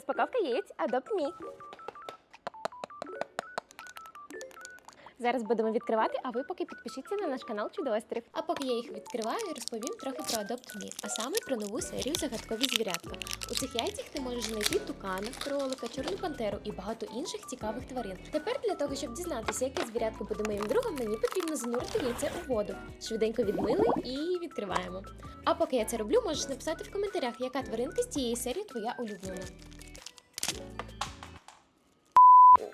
Розпаковка яєць Adopt Me. Зараз будемо відкривати, а ви поки підпишіться на наш канал Чудоострів. А поки я їх відкриваю, розповім трохи про Adopt Me, а саме про нову серію загадкові звірятка. У цих яйцях ти можеш знайти тукана, кролика, чорну пантеру і багато інших цікавих тварин. Тепер для того, щоб дізнатися, яке звірятко буде моїм другом, мені потрібно занурити яйце у воду. Швиденько відмили і відкриваємо. А поки я це роблю, можеш написати в коментарях, яка тваринка з цієї серії твоя улюблена.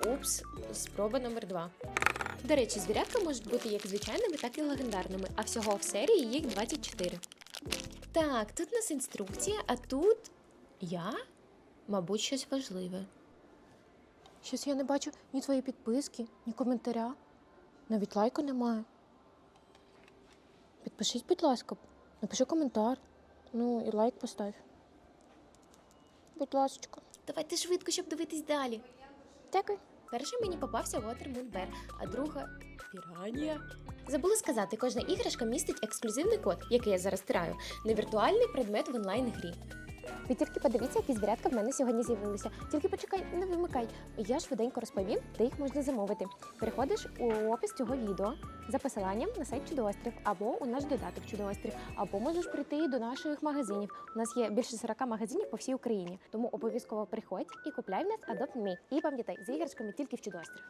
Упс, спроба номер два. До речі, звірятка можуть бути як звичайними, так і легендарними, а всього в серії їх 24. Так, тут у нас інструкція, а тут я, мабуть, щось важливе. Щось я не бачу ні твоєї підписки, ні коментаря. Навіть лайку немає. Підпишись, будь ласка, напиши коментар. Ну і лайк постав. Будь ласка. Давайте швидко, щоб дивитись далі. Дякую. Перший мені попався Watermoon Bear, а друга піранія. Забула сказати, кожна іграшка містить ексклюзивний код, який я зараз тираю, не віртуальний предмет в онлайн-грі. Ви тільки подивіться, які звірятка в мене сьогодні з'явилися. Тільки почекай, не вимикай. Я швиденько розповім, де їх можна замовити. Переходиш у опис цього відео за посиланням на сайт Чудоострів або у наш додаток Чудоострів, або можеш прийти до наших магазинів. У нас є більше 40 магазинів по всій Україні. Тому обов'язково приходь і купляй в нас Adopt Me. І пам'ятай, з іграшками тільки в Чудоострів.